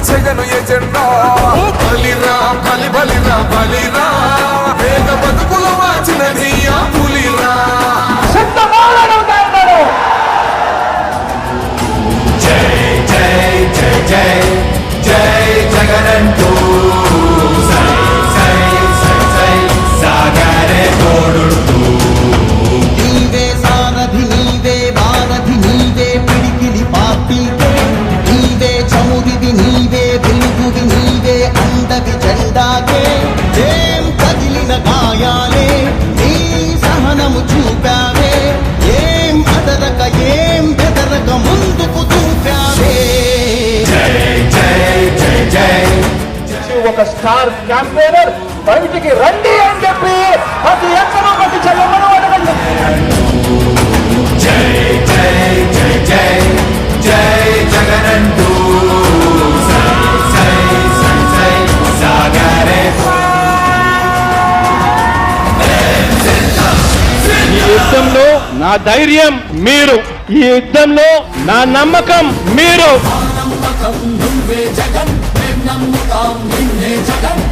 Jagan agenda బలిరా బలి బలిరా బలిరా. పేద బతుకుల వాచినది ఆ పులిరా నీవే జెండాకే ఏం కదిలిన గాయాలే నీ సహనము చూపావే ఏం అదరక ఏం బెదరక ముందుకు చూపావే. ఒక స్టార్ క్యాంపెయినర్ బయటికి రండి యుద్ధంలో నా ధైర్యం మీరు. ఈ యుద్ధంలో నా నమ్మకం మీరు. నమ్మకం నువ్వే జగన్ నమ్ముతాం నిన్నే జగన్.